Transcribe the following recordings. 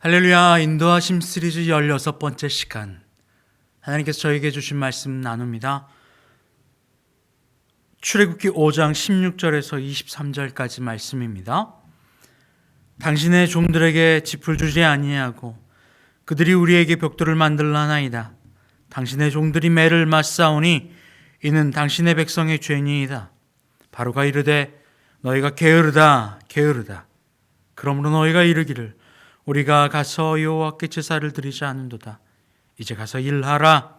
할렐루야 인도하심 시리즈 16번째 시간 하나님께서 저에게 주신 말씀 나눕니다. 출애굽기 5장 16절에서 23절까지 말씀입니다. 당신의 종들에게 짚을 주지 아니하고 그들이 우리에게 벽돌을 만들라나이다. 당신의 종들이 매를 맞사오니 이는 당신의 백성의 죄니이다. 바로가 이르되 너희가 게으르다 게으르다. 그러므로 너희가 이르기를 우리가 가서 여호와께 제사를 드리지 않은도다. 이제 가서 일하라.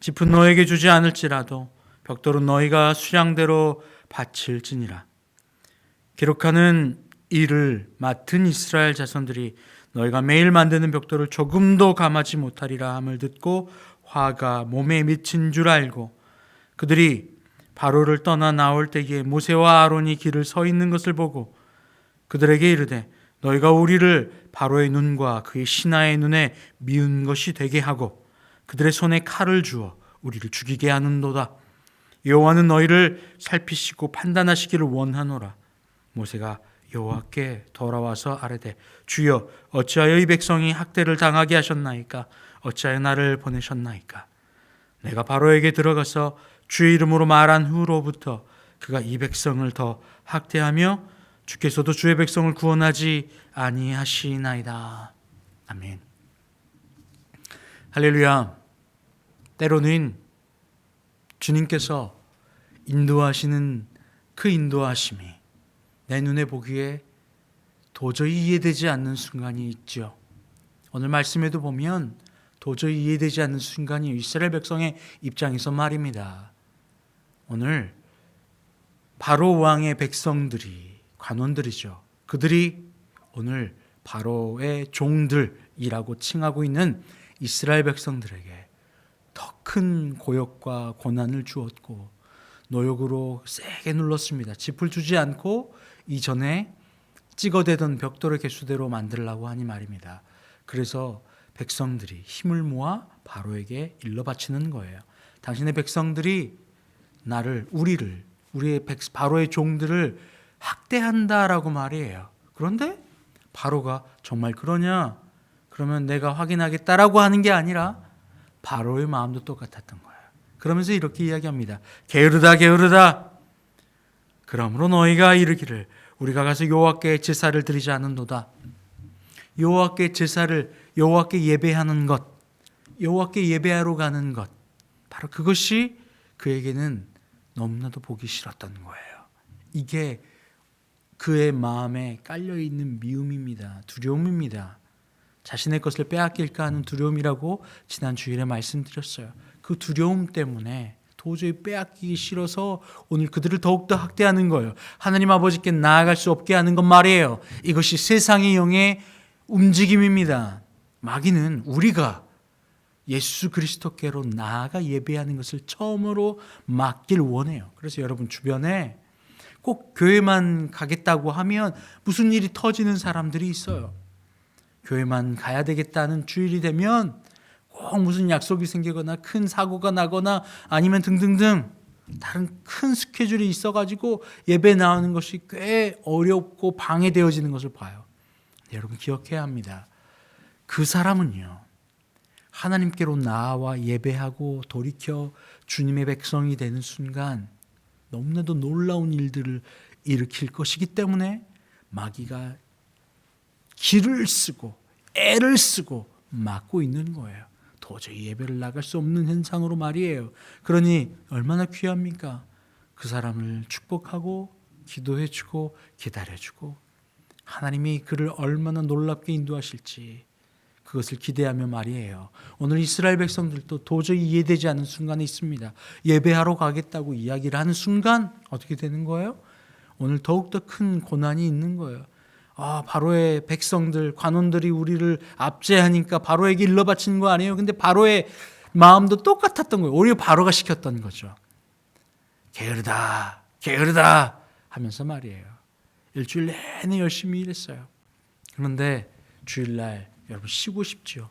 짚은 너에게 주지 않을지라도 벽돌은 너희가 수량대로 바칠지니라. 기록하는 일을 맡은 이스라엘 자손들이 너희가 매일 만드는 벽돌을 조금도 감하지 못하리라 함을 듣고 화가 몸에 미친 줄 알고 그들이 바로를 떠나 나올 때에 모세와 아론이 길을 서 있는 것을 보고 그들에게 이르되 너희가 우리를 바로의 눈과 그의 신하의 눈에 미운 것이 되게 하고 그들의 손에 칼을 주어 우리를 죽이게 하는도다. 여호와는 너희를 살피시고 판단하시기를 원하노라. 모세가 여호와께 돌아와서 아뢰되 주여 어찌하여 이 백성이 학대를 당하게 하셨나이까 어찌하여 나를 보내셨나이까 내가 바로에게 들어가서 주의 이름으로 말한 후로부터 그가 이 백성을 더 학대하며 주께서도 주의 백성을 구원하지 아니하시나이다. 아멘. 할렐루야. 때로는 주님께서 인도하시는 그 인도하심이 내 눈에 보기에 도저히 이해되지 않는 순간이 있죠. 오늘 말씀에도 보면 도저히 이해되지 않는 순간이 이스라엘 백성의 입장에서 말입니다. 오늘 바로 왕의 백성들이 관원들이죠. 그들이 오늘 바로의 종들이라고 칭하고 있는 이스라엘 백성들에게 더 큰 고역과 고난을 주었고 노역으로 세게 눌렀습니다. 짚을 주지 않고 이전에 찍어대던 벽돌의 개수대로 만들라고 하니 말입니다. 그래서 백성들이 힘을 모아 바로에게 일러 바치는 거예요. 당신의 백성들이 나를 우리를 우리의 백, 바로의 종들을 학대한다라고 말이에요. 그런데 바로가 정말 그러냐? 그러면 내가 확인하겠다라고 하는 게 아니라 바로의 마음도 똑같았던 거예요. 그러면서 이렇게 이야기합니다. 게으르다 게으르다. 그러므로 너희가 이르기를 우리가 가서 여호와께 제사를 드리지 않은도다. 여호와께 제사를 여호와께 예배하는 것, 여호와께 예배하러 가는 것, 바로 그것이 그에게는 너무나도 보기 싫었던 거예요. 이게 그의 마음에 깔려 있는 미움입니다. 두려움입니다. 자신의 것을 빼앗길까 하는 두려움이라고 지난 주일에 말씀드렸어요. 그 두려움 때문에 도저히 빼앗기기 싫어서 오늘 그들을 더욱더 학대하는 거예요. 하나님 아버지께 나아갈 수 없게 하는 건 말이에요. 이것이 세상의 영의 움직임입니다. 마귀는 우리가 예수 그리스도께로 나아가 예배하는 것을 처음으로 막길 원해요. 그래서 여러분 주변에 꼭 교회만 가겠다고 하면 무슨 일이 터지는 사람들이 있어요. 교회만 가야 되겠다는 주일이 되면 꼭 무슨 약속이 생기거나 큰 사고가 나거나 아니면 등등등 다른 큰 스케줄이 있어가지고 예배 나오는 것이 꽤 어렵고 방해되어지는 것을 봐요. 여러분 기억해야 합니다. 그 사람은요. 하나님께로 나와 예배하고 돌이켜 주님의 백성이 되는 순간 너무나도 놀라운 일들을 일으킬 것이기 때문에 마귀가 길을 쓰고 애를 쓰고 막고 있는 거예요. 도저히 예배를 나갈 수 없는 현상으로 말이에요. 그러니 얼마나 귀합니까? 그 사람을 축복하고 기도해주고 기다려주고 하나님이 그를 얼마나 놀랍게 인도하실지 그것을 기대하며 말이에요. 오늘 이스라엘 백성들도 도저히 이해되지 않는 순간이 있습니다. 예배하러 가겠다고 이야기를 하는 순간 어떻게 되는 거예요? 오늘 더욱더 큰 고난이 있는 거예요. 아, 바로의 백성들, 관원들이 우리를 압제하니까 바로에게 일러 바치는 거 아니에요? 근데 바로의 마음도 똑같았던 거예요. 오히려 바로가 시켰던 거죠. 게으르다, 게으르다 하면서 말이에요. 일주일 내내 열심히 일했어요. 그런데 주일날 여러분 쉬고 싶지요.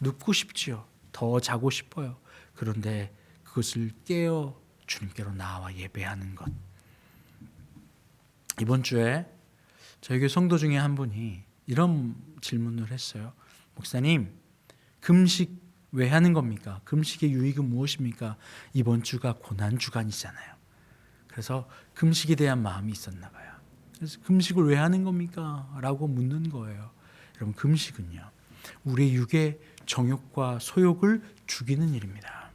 눕고 싶지요. 더 자고 싶어요. 그런데 그것을 깨어 주님께로 나와 예배하는 것. 이번 주에 교회 성도 중에 한 분이 이런 질문을 했어요. 목사님, 금식 왜 하는 겁니까? 금식의 유익은 무엇입니까? 이번 주가 고난 주간이잖아요. 그래서 금식에 대한 마음이 있었나 봐요. 그래서 금식을 왜 하는 겁니까? 라고 묻는 거예요. 여러분, 금식은요. 우리의 육의 정욕과 소욕을 죽이는 일입니다.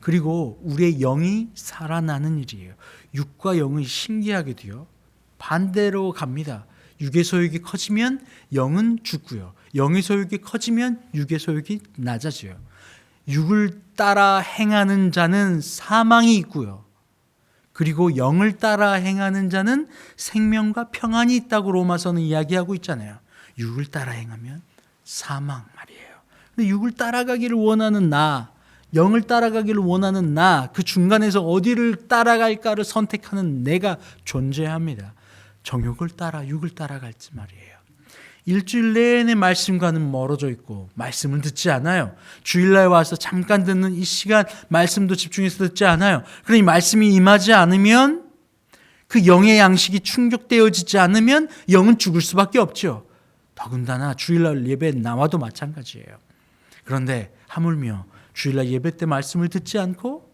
그리고 우리의 영이 살아나는 일이에요. 육과 영은 신기하게도요. 반대로 갑니다. 육의 소욕이 커지면 영은 죽고요. 영의 소욕이 커지면 육의 소욕이 낮아져요. 육을 따라 행하는 자는 사망이 있고요. 그리고 영을 따라 행하는 자는 생명과 평안이 있다고 로마서는 이야기하고 있잖아요. 육을 따라 행하면 사망 말이에요. 근데 육을 따라가기를 원하는 나, 영을 따라가기를 원하는 나, 그 중간에서 어디를 따라갈까를 선택하는 내가 존재합니다. 정욕을 따라 육을 따라갈지 말이에요. 일주일 내내 말씀과는 멀어져 있고 말씀을 듣지 않아요. 주일날 와서 잠깐 듣는 이 시간 말씀도 집중해서 듣지 않아요. 그러니 말씀이 임하지 않으면 그 영의 양식이 충족되어지지 않으면 영은 죽을 수밖에 없죠. 더군다나 주일날 예배 나와도 마찬가지예요. 그런데 하물며 주일날 예배 때 말씀을 듣지 않고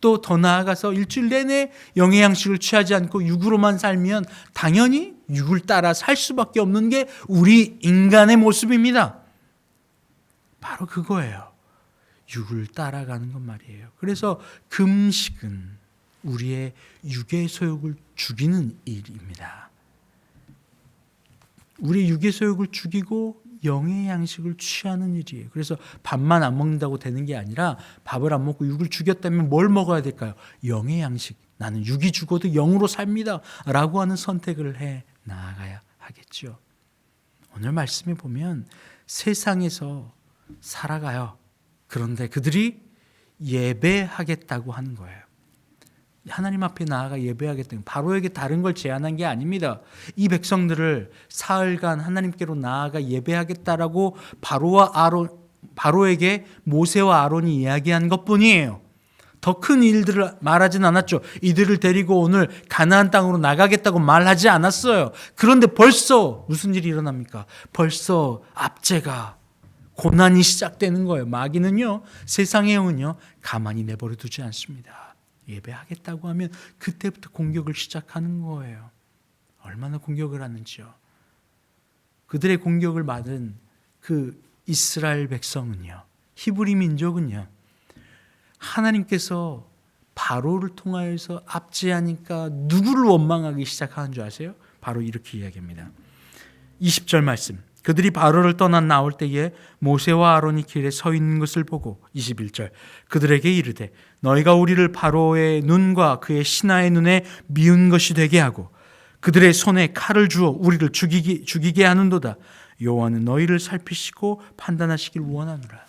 또 더 나아가서 일주일 내내 영의 양식을 취하지 않고 육으로만 살면 당연히 육을 따라 살 수밖에 없는 게 우리 인간의 모습입니다. 바로 그거예요. 육을 따라가는 것 말이에요. 그래서 금식은 우리의 육의 소욕을 죽이는 일입니다. 우리 육의 소욕을 죽이고 영의 양식을 취하는 일이에요. 그래서 밥만 안 먹는다고 되는 게 아니라 밥을 안 먹고 육을 죽였다면 뭘 먹어야 될까요? 영의 양식. 나는 육이 죽어도 영으로 삽니다. 라고 하는 선택을 해 나아가야 하겠죠. 오늘 말씀에 보면 세상에서 살아가요. 그런데 그들이 예배하겠다고 하는 거예요. 하나님 앞에 나아가 예배하겠다. 바로에게 다른 걸 제안한 게 아닙니다. 이 백성들을 사흘간 하나님께로 나아가 예배하겠다라고 바로와 아론 바로에게 모세와 아론이 이야기한 것뿐이에요. 더 큰 일들을 말하진 않았죠. 이들을 데리고 오늘 가나안 땅으로 나가겠다고 말하지 않았어요. 그런데 벌써 무슨 일이 일어납니까? 벌써 압제가 고난이 시작되는 거예요. 마귀는요, 세상의 영은요, 가만히 내버려 두지 않습니다. 예배하겠다고 하면 그때부터 공격을 시작하는 거예요. 얼마나 공격을 하는지요. 그들의 공격을 받은 그 이스라엘 백성은요, 히브리 민족은요, 하나님께서 바로를 통하여서 압제하니까 누구를 원망하기 시작하는 줄 아세요? 바로 이렇게 이야기합니다. 20절 말씀. 그들이 바로를 떠나 나올 때에 모세와 아론이 길에 서 있는 것을 보고 21절 그들에게 이르되 너희가 우리를 바로의 눈과 그의 신하의 눈에 미운 것이 되게 하고 그들의 손에 칼을 주어 우리를 죽이기, 죽이게 하는도다 여호와는 너희를 살피시고 판단하시길 원하노라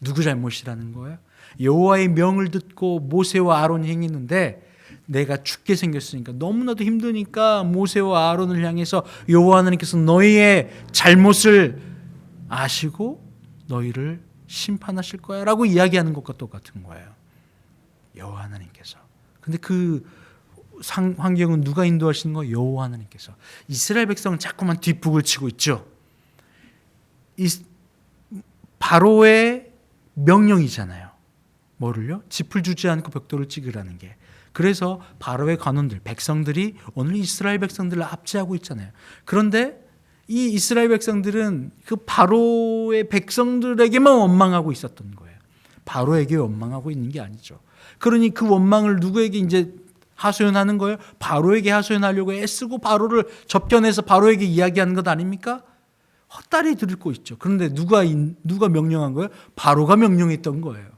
누구 잘못이라는 거예요? 여호와의 명을 듣고 모세와 아론이 행했는데 내가 죽게 생겼으니까 너무나도 힘드니까 모세와 아론을 향해서 여호와 하나님께서 너희의 잘못을 아시고 너희를 심판하실 거야라고 이야기하는 것과 똑같은 거예요. 여호와 하나님께서. 근데 그 상, 환경은 누가 인도하시는 거? 여호와 하나님께서. 이스라엘 백성은 자꾸만 뒷북을 치고 있죠. 이, 바로의 명령이잖아요. 뭐를요? 짚을 주지 않고 벽돌을 찍으라는 게. 그래서 바로의 관원들, 백성들이 오늘 이스라엘 백성들을 압제하고 있잖아요. 그런데 이 이스라엘 백성들은 그 바로의 백성들에게만 원망하고 있었던 거예요. 바로에게 원망하고 있는 게 아니죠. 그러니 그 원망을 누구에게 이제 하소연하는 거예요? 바로에게 하소연하려고 애쓰고 바로를 접견해서 바로에게 이야기하는 것 아닙니까? 헛다리 들고 있죠. 그런데 누가 누가 명령한 거예요? 바로가 명령했던 거예요.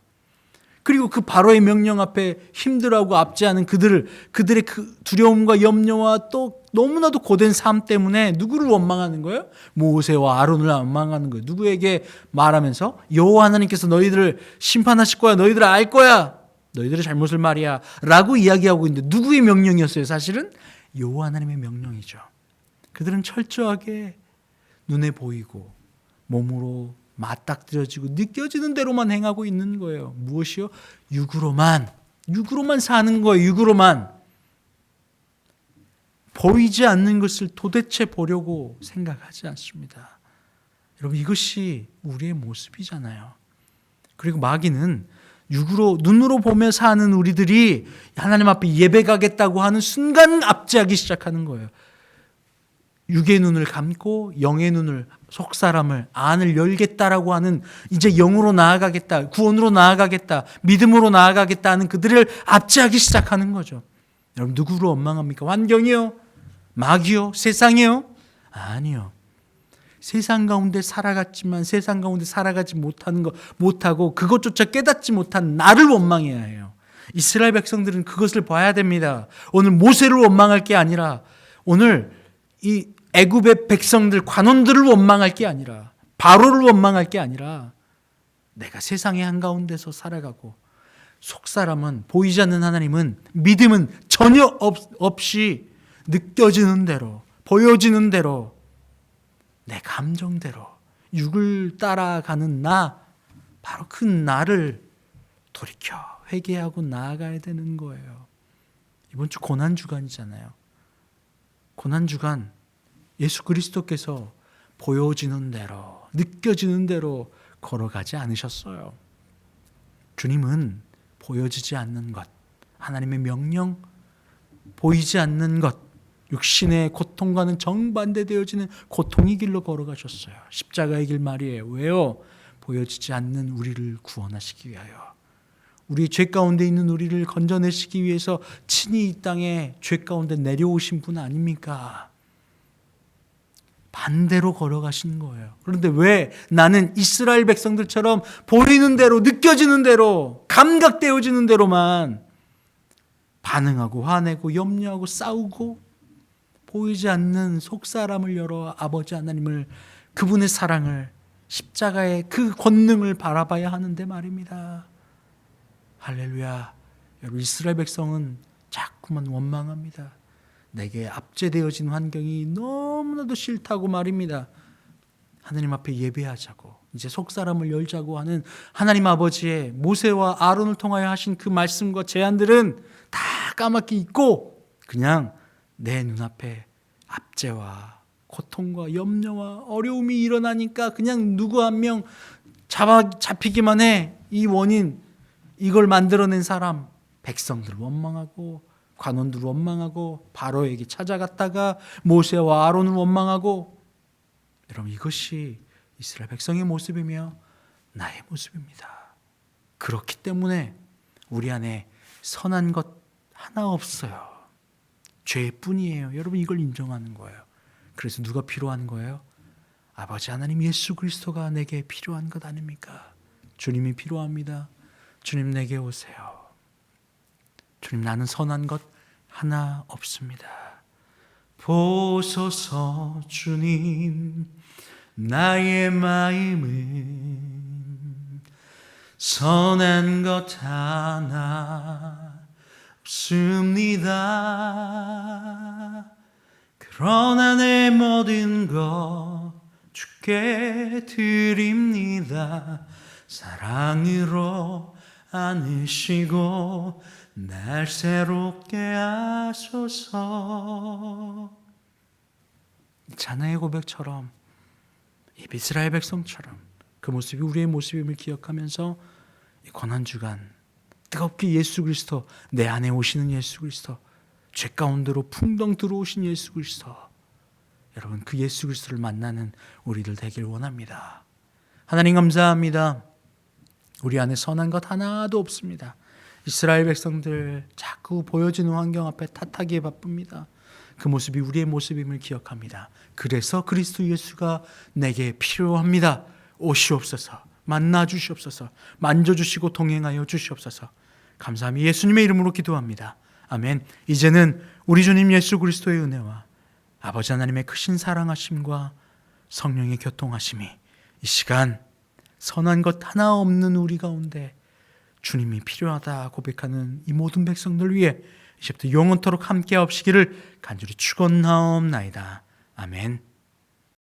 그리고 그 바로의 명령 앞에 힘들어하고 압제하는 그들을 그들의 그 두려움과 염려와 또 너무나도 고된 삶 때문에 누구를 원망하는 거예요? 모세와 아론을 원망하는 거예요. 누구에게 말하면서 여호와 하나님께서 너희들을 심판하실 거야. 너희들 알 거야. 너희들의 잘못을 말이야라고 이야기하고 있는데 누구의 명령이었어요? 사실은 여호와 하나님의 명령이죠. 그들은 철저하게 눈에 보이고 몸으로 맞닥뜨려지고 느껴지는 대로만 행하고 있는 거예요. 무엇이요? 육으로만 육으로만 사는 거예요. 육으로만 보이지 않는 것을 도대체 보려고 생각하지 않습니다. 여러분 이것이 우리의 모습이잖아요. 그리고 마귀는 육으로 눈으로 보며 사는 우리들이 하나님 앞에 예배 가겠다고 하는 순간 압제하기 시작하는 거예요. 육의 눈을 감고 영의 눈을 속 사람을 안을 열겠다라고 하는 이제 영으로 나아가겠다, 구원으로 나아가겠다, 믿음으로 나아가겠다 하는 그들을 압제하기 시작하는 거죠. 여러분 누구로 원망합니까? 환경이요? 마귀요? 세상이요? 아니요. 세상 가운데 살아갔지만 세상 가운데 살아가지 못하는 것 못하고 그것조차 깨닫지 못한 나를 원망해야 해요. 이스라엘 백성들은 그것을 봐야 됩니다. 오늘 모세를 원망할 게 아니라 오늘 이 애굽의 백성들 관원들을 원망할 게 아니라 바로를 원망할 게 아니라 내가 세상의 한가운데서 살아가고 속 사람은 보이지 않는 하나님은 믿음은 전혀 없, 없이 느껴지는 대로 보여지는 대로 내 감정대로 육을 따라가는 나 바로 그 나를 돌이켜 회개하고 나아가야 되는 거예요. 이번 주 고난 주간이잖아요. 고난 주간 예수 그리스도께서 보여지는 대로 느껴지는 대로 걸어가지 않으셨어요. 주님은 보여지지 않는 것, 하나님의 명령, 보이지 않는 것, 육신의 고통과는 정반대되어지는 고통의 길로 걸어가셨어요. 십자가의 길 말이에요. 왜요? 보여지지 않는 우리를 구원하시기 위하여. 우리 죄 가운데 있는 우리를 건져내시기 위해서 친히 이 땅에 죄 가운데 내려오신 분 아닙니까? 반대로 걸어가신 거예요. 그런데 왜 나는 이스라엘 백성들처럼 보이는 대로, 느껴지는 대로, 감각되어지는 대로만 반응하고 화내고 염려하고 싸우고 보이지 않는 속사람을 열어 아버지 하나님을 그분의 사랑을 십자가의 그 권능을 바라봐야 하는데 말입니다. 할렐루야. 여러분 이스라엘 백성은 자꾸만 원망합니다. 내게 압제되어진 환경이 너무나도 싫다고 말입니다. 하나님 앞에 예배하자고 이제 속 사람을 열자고 하는 하나님 아버지의 모세와 아론을 통하여 하신 그 말씀과 제안들은 다 까맣게 잊고 그냥 내 눈앞에 압제와 고통과 염려와 어려움이 일어나니까 그냥 누구 한 명 잡아 잡히기만 해. 이 원인 이걸 만들어낸 사람 백성들 원망하고 관원들 원망하고 바로에게 찾아갔다가 모세와 아론을 원망하고 여러분 이것이 이스라엘 백성의 모습이며 나의 모습입니다. 그렇기 때문에 우리 안에 선한 것 하나 없어요. 죄뿐이에요. 여러분 이걸 인정하는 거예요. 그래서 누가 필요한 거예요? 아버지 하나님 예수 그리스도가 내게 필요한 것 아닙니까? 주님이 필요합니다. 주님 내게 오세요. 주님 나는 선한 것 하나 없습니다. 보소서 주님 나의 마음은 선한 것 하나 없습니다. 그러나 내 모든 것 주께 드립니다. 사랑으로 안으시고 날 새롭게 하소서. 자나의 고백처럼 이 이스라엘 백성처럼 그 모습이 우리의 모습임을 기억하면서 이 고난 주간 뜨겁게 예수 그리스도 내 안에 오시는 예수 그리스도 죄 가운데로 풍덩 들어오신 예수 그리스도 여러분 그 예수 그리스도를 만나는 우리들 되길 원합니다. 하나님 감사합니다. 우리 안에 선한 것 하나도 없습니다. 이스라엘 백성들 자꾸 보여지는 환경 앞에 탓하기에 바쁩니다. 그 모습이 우리의 모습임을 기억합니다. 그래서 그리스도 예수가 내게 필요합니다. 오시옵소서. 만나 주시옵소서. 만져 주시고 동행하여 주시옵소서. 감사함이 예수님의 이름으로 기도합니다. 아멘. 이제는 우리 주님 예수 그리스도의 은혜와 아버지 하나님의 크신 사랑하심과 성령의 교통하심이 이 시간 선한 것 하나 없는 우리 가운데 주님이 필요하다 고백하는 이 모든 백성들 위해 이제부터 영원토록 함께 하옵시기를 간절히 축원하옵나이다. 아멘.